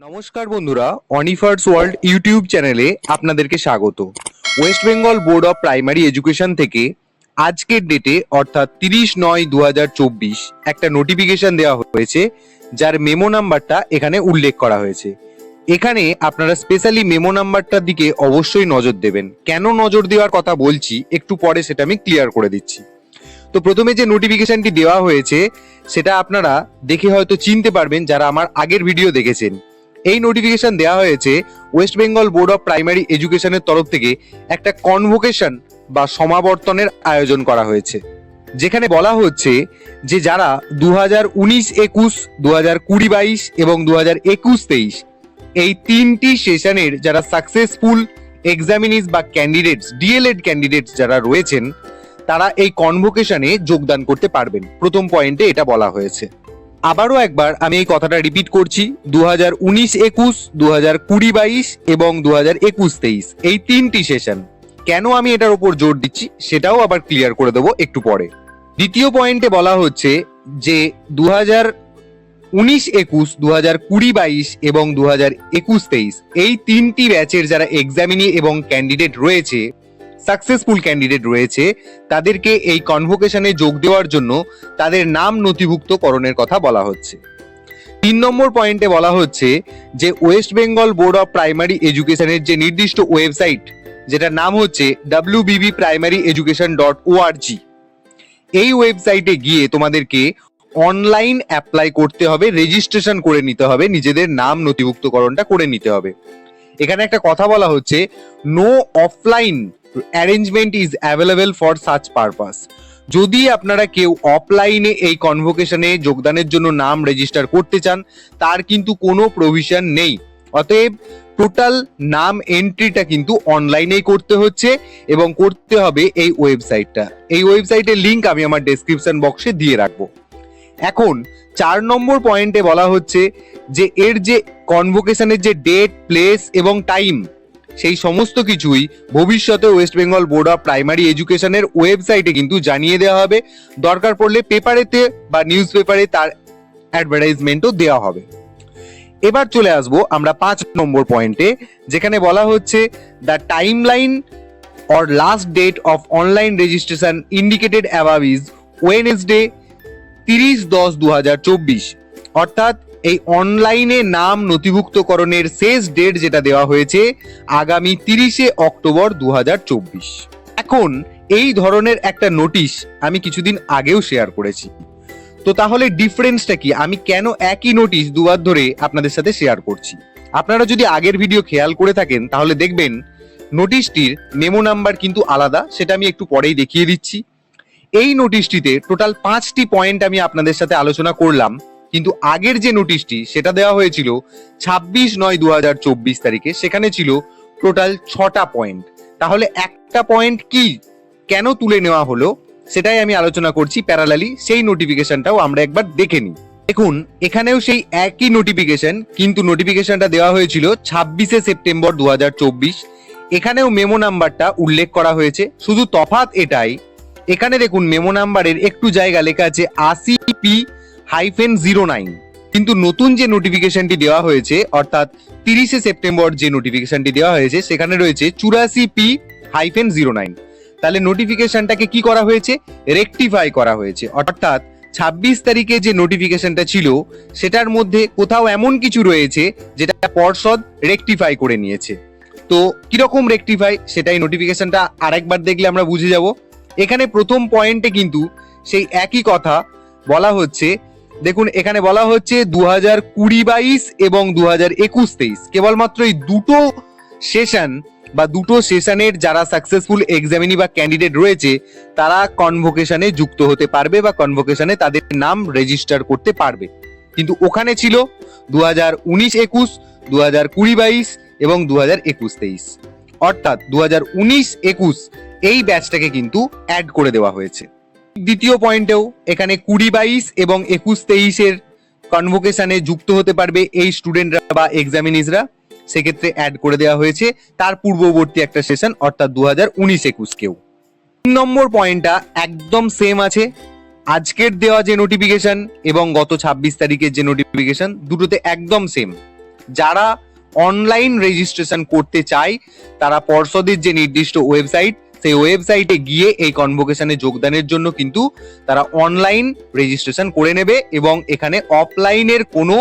নমস্কার বন্ধুরা অনিফার্স world YouTube চ্যানেলে আপনাদেরকে স্বাগত। West Bengal board of primary education থেকে আজকের ডেটে অর্থাৎ তিরিশ নয় দু একটা নোটিফিকেশন দেওয়া হয়েছে, যার মেমো নাম্বারটা এখানে উল্লেখ করা হয়েছে। এখানে আপনারা স্পেশালি মেমো নাম্বারটার দিকে অবশ্যই নজর দেবেন। কেন নজর দেওয়ার কথা বলছি, একটু পরে সেটা আমি ক্লিয়ার করে দিচ্ছি। তো প্রথমে যে নোটিফিকেশনটি দেওয়া হয়েছে, সেটা আপনারা দেখে হয়তো চিনতে পারবেন, যারা আমার আগের ভিডিও দেখেছেন। এই নোটিফিকেশন দেওয়া হয়েছে West Bengal board of primary এডুকেশনের তরফ থেকে একটা কনভোকেশন বা সমাবর্তনের আয়োজন করা হয়েছে। যেখানে বলা হচ্ছে যে যারা দু হাজার উনিশ, একুশ দু হাজার কুড়ি, বাইশ এবং দু হাজার একুশ, তেইশ এই তিনটি সেশনের যারা সাকসেসফুল এক্সামিনিস বা ক্যান্ডিডেটস ডিএলএড ক্যান্ডিডেটস যারা রয়েছেন, তারা এই কনভোকেশনে যোগদান করতে পারবেন। প্রথম পয়েন্টে এটা বলা হয়েছে। আবারও একবার আমি এই কথাটা রিপিট করছি দু হাজার উনিশ একুশ দু হাজার কুড়ি বাইশ এবং দু হাজার একুশ তেইশ। এই তিনটি সেশন কেন আমি এটার উপর জোর দিচ্ছি সেটাও আবার ক্লিয়ার করে দেবো একটু পরে। দ্বিতীয় পয়েন্টে বলা হচ্ছে যে দু হাজার উনিশ একুশ দু হাজার কুড়ি বাইশ এবং দু হাজার একুশ তেইশ, এই তিনটি ব্যাচের যারা এক্সামিনি এবং ক্যান্ডিডেট রয়েছে সাকসেসফুল ক্যান্ডিডেট রয়েছে, তাদেরকে এই কনভোকেশনে যোগ দেওয়ার জন্য তাদের নাম নথিভুক্তকরণের কথা বলা হচ্ছে। তিন নম্বর পয়েন্টে বলা হচ্ছে যে West Bengal board of primary এডুকেশনের যে নির্দিষ্ট ওয়েবসাইট যেটার নাম হচ্ছে ডাব্লিউ বিবি প্রাইমারি এডুকেশন ডট ওআরজি এই ওয়েবসাইটে গিয়ে তোমাদেরকে অনলাইন অ্যাপ্লাই করতে হবে রেজিস্ট্রেশন করে নিতে হবে, নিজেদের নাম নথিভুক্তকরণটা করে নিতে হবে। এখানে একটা কথা বলা হচ্ছে no offline arrangement is available for such purpose যদি আপনারা কেউ অফলাইনে এই কনভোকেশনে যোগদানের জন্য নাম রেজিস্টার করতে চান, তার কিন্তু কোনো প্রভিশন নেই। অতএব টোটাল নাম এন্ট্রিটা কিন্তু অনলাইনেই করতে হচ্ছে এবং করতে হবে এই ওয়েবসাইটটা এই ওয়েবসাইটের লিঙ্ক আমি আমার ডেসক্রিপশন বক্সে দিয়ে রাখব। এখন চার নম্বর পয়েন্টে বলা হচ্ছে যে এর যে কনভোকেশনের যে ডেট প্লেস এবং টাইম সেই সমস্ত কিছুই ভবিষ্যতে West Bengal board of primary এডুকেশনের ওয়েবসাইটে কিন্তু জানিয়ে দেওয়া হবে। দরকার পড়লে পেপারেতে বা নিউজ পেপারে তার অ্যাডভার্টাইজমেন্টও দেওয়া হবে। এবার চলে আসব আমরা পাঁচ নম্বর পয়েন্টে যেখানে বলা হচ্ছে the time line or last date of online registration indicated above is Wednesday তিরিশ দশ দু হাজার চব্বিশ। অর্থাৎ এই অনলাইনে নাম নথিভুক্তকরণের শেষ ডেট যেটা দেওয়া হয়েছে আগামী তিরিশে অক্টোবর দু হাজার চব্বিশ। এখন এই ধরনের একটা নোটিশ আমি কিছুদিন আগেও শেয়ার করেছি। তো তাহলে ডিফারেন্সটা কি? আমি কেন একই নোটিশ দুবার ধরে আপনাদের সাথে শেয়ার করছি? আপনারা যদি আগের ভিডিও খেয়াল করে থাকেন, তাহলে দেখবেন নোটিশটির মেমো নাম্বার কিন্তু আলাদা, সেটা আমি একটু পরেই দেখিয়ে দিচ্ছি। এই নোটিশটিতে টোটাল পাঁচটি পয়েন্ট আমি আপনাদের সাথে আলোচনা করলাম। কিন্তু আগের যে নোটিশটি সেটা দেওয়া হয়েছিল ছাব্বিশ নয় দু হাজার চব্বিশ তারিখে। সেখানে ছিল টোটাল ছটা পয়েন্ট তাহলে একটা পয়েন্ট কি কেন তুলে নেওয়া হলো, সেটাই আমি আলোচনা করছি প্যারালালি সেই নোটিফিকেশনটাও আমরা একবার দেখে নিই। দেখুন, এখানেও সেই একই নোটিফিকেশন কিন্তু নোটিফিকেশনটা দেওয়া হয়েছিল ছাব্বিশে সেপ্টেম্বর দু হাজার চব্বিশ। এখানেও মেমো নাম্বারটা উল্লেখ করা হয়েছে। শুধু তফাত এটাই। এখানে দেখুন মেমো নাম্বারের একটু জায়গা লেখা আছে আশি পি হাইফেন জিরো নাইন কিন্তু নতুন যে নোটিফিকেশনটি দেওয়া হয়েছে, অর্থাৎ তিরিশে সেপ্টেম্বর যে নোটিফিকেশনটি দেওয়া হয়েছে, সেখানে রয়েছে চুরাশি পি হাইফেন জিরো নাইন তাহলে নোটিফিকেশনটাকে কি করা হয়েছে? রেকটিফাই করা হয়েছে। অর্থাৎ ছাব্বিশ তারিখে যে নোটিফিকেশনটা ছিল, সেটার মধ্যে কোথাও এমন কিছু রয়েছে, যেটা পর্ষদ রেকটিফাই করে নিয়েছে। তো কীরকম রেকটিফাই সেটাই নোটিফিকেশনটা আরেকবার দেখলে আমরা বুঝে যাব। এখানে প্রথম পয়েন্টে কিন্তু সেই একই কথা বলা হচ্ছে দেখুন, এখানে বলা হচ্ছে দু হাজার কুড়ি বাইশ এবং দু হাজার একুশ তেইশ। কেবলমাত্র এই দুটো সেশন বা দুটো সেশনের যারা সাকসেসফুল এক্সামিনি বা ক্যান্ডিডেট রয়েছে, তারা কনভোকেশনে যুক্ত হতে পারবে বা কনভোকেশনে তাদের নাম রেজিস্টার করতে পারবে। কিন্তু ওখানে ছিল দু হাজার উনিশ একুশ দু হাজার কুড়ি বাইশ এবং দু হাজার একুশ তেইশ। অর্থাৎ দু হাজার উনিশ একুশ এই ব্যাচটাকে কিন্তু অ্যাড করে দেওয়া হয়েছে। দ্বিতীয় পয়েন্টেও এখানে কুড়ি বাইশ এবং একুশ তেইশের কনভোকেশনে যুক্ত হতে পারবে এই স্টুডেন্টরা বা এক্সামিনিজরা সেক্ষেত্রে অ্যাড করে দেওয়া হয়েছে। তার পূর্ববর্তী একটা সেশন অর্থাৎ দু হাজার উনিশ একুশকেও তিন নম্বর পয়েন্টটা একদম সেম আছে। আজকের দেওয়া যে নোটিফিকেশন এবং গত ছাব্বিশ তারিখের যে নোটিফিকেশন দুটোতে একদম সেম যারা অনলাইন রেজিস্ট্রেশন করতে চায়, তারা পর্ষদের যে নির্দিষ্ট ওয়েবসাইট সেই ওয়েবসাইটে গিয়ে এই কনভোকেশনে যোগদানের জন্য কিন্তু তারা অনলাইন রেজিস্ট্রেশন করে নেবে এবং এখানে অফলাইনের কোনো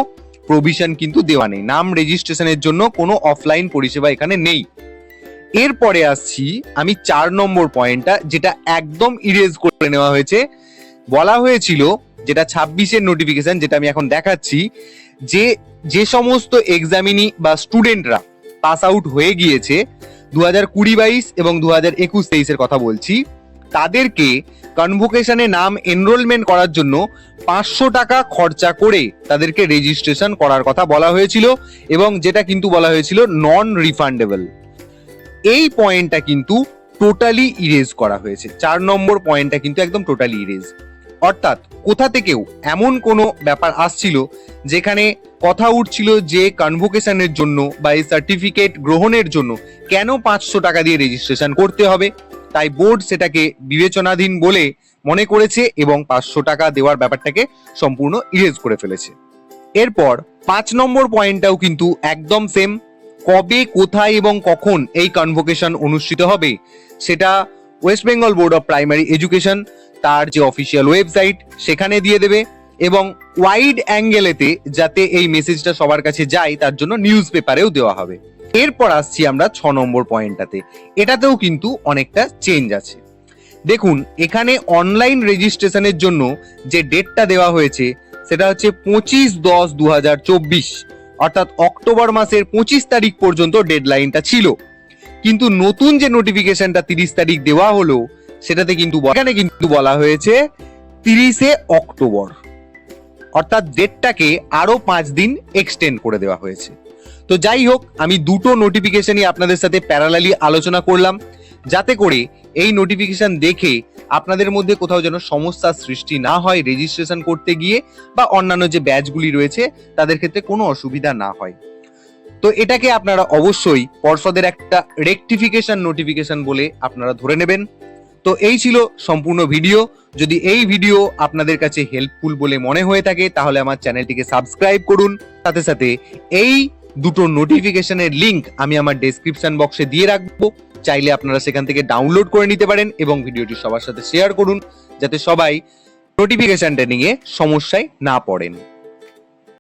প্রভিশন কিন্তু দেওয়া নেই। নাম রেজিস্ট্রেশনের জন্য কোনো অফলাইন পরিষেবা এখানে নেই। এরপরে আসছি আমি চার নম্বর পয়েন্টটা যেটা একদম ইরেজ করে নেওয়া হয়েছে। বলা হয়েছিল, যেটা ছাব্বিশের নোটিফিকেশন যেটা আমি এখন দেখাচ্ছি, যে যে সমস্ত এক্সামিনি বা স্টুডেন্টরা পাস আউট হয়ে গিয়েছে দু হাজার কুড়ি বাইশ এবং দু হাজার একুশ তেইশের কথা বলছি, তাদেরকে কনভোকেশনে নাম এনরোলমেন্ট করার জন্য পাঁচশো টাকা খরচা করে তাদেরকে রেজিস্ট্রেশন করার কথা বলা হয়েছিল এবং যেটা কিন্তু বলা হয়েছিল নন রিফান্ডেবল এই পয়েন্টটা কিন্তু টোটালি ইরেজ করা হয়েছে। চার নম্বর পয়েন্টটা কিন্তু একদম টোটালি ইরেজ অর্থাৎ কোথা থেকেও এমন কোনো ব্যাপার আসছিল যেখানে কথা উঠছিল যে কনভোকেশনের জন্য বা এই সার্টিফিকেট গ্রহণের জন্য কেন পাঁচশো টাকা দিয়ে রেজিস্ট্রেশন করতে হবে? তাই বোর্ড সেটাকে বিবেচনাধীন বলে মনে করেছে এবং পাঁচশো টাকা দেওয়ার ব্যাপারটাকে সম্পূর্ণ ইরেজ করে ফেলেছে। এরপর পাঁচ নম্বর পয়েন্টটাও কিন্তু একদম সেম কবে, কোথায় এবং কখন এই কনভোকেশন অনুষ্ঠিত হবে? সেটা West Bengal board of primary education তার যে অফিসিয়াল ওয়েবসাইট সেখানে দিয়ে দেবে এবং ওয়াইড অ্যাঙ্গেলেতে যাতে এই মেসেজটা সবার কাছে যায়, তার জন্য নিউজ পেপারেও দেওয়া হবে। এরপর আসছি আমরা ছ নম্বর পয়েন্টটাতে এটাতেও কিন্তু অনেকটা চেঞ্জ আছে। দেখুন, এখানে অনলাইন রেজিস্ট্রেশনের জন্য যে ডেটটা দেওয়া হয়েছে, সেটা হচ্ছে পঁচিশ দশ দু অর্থাৎ অক্টোবর মাসের পঁচিশ তারিখ পর্যন্ত ডেডলাইনটা ছিল। কিন্তু নতুন যে নোটিফিকেশনটা তিরিশ তারিখ দেওয়া হলো, সেটাতে কিন্তু এখানে কিন্তু বলা হয়েছে তিরিশে অক্টোবর। অর্থাৎ ডেটটাকে আরও পাঁচ দিন এক্সটেন্ড করে দেওয়া হয়েছে। তো যাই হোক, আমি দুটো নোটিফিকেশনই আপনাদের সাথে প্যারালালি আলোচনা করলাম, যাতে করে এই নোটিফিকেশন দেখে আপনাদের মধ্যে কোথাও যেন সমস্যার সৃষ্টি না হয় রেজিস্ট্রেশন করতে গিয়ে বা অন্যান্য যে ব্যাচগুলি রয়েছে, তাদের ক্ষেত্রে কোনো অসুবিধা না হয়। তো এটাকে আপনারা অবশ্যই পর্ষদের একটা রেকটিফিকেশন নোটিফিকেশন বলে আপনারা ধরে নেবেন। তো এই ছিল সম্পূর্ণ ভিডিও যদি এই ভিডিও আপনাদের কাছে হেল্পফুল বলে মনে হয়ে থাকে, তাহলে আমার চ্যানেলটিকে সাবস্ক্রাইব করুন। সাথে সাথে এই দুটো নোটিফিকেশনের লিংক আমি আমার ডেসক্রিপশন বক্সে দিয়ে রাখব। চাইলে আপনারা সেখান থেকে ডাউনলোড করে নিতে পারেন এবং ভিডিওটি সবার সাথে শেয়ার করুন, যাতে সবাই নোটিফিকেশনটা নিয়ে সমস্যায় না পড়েন।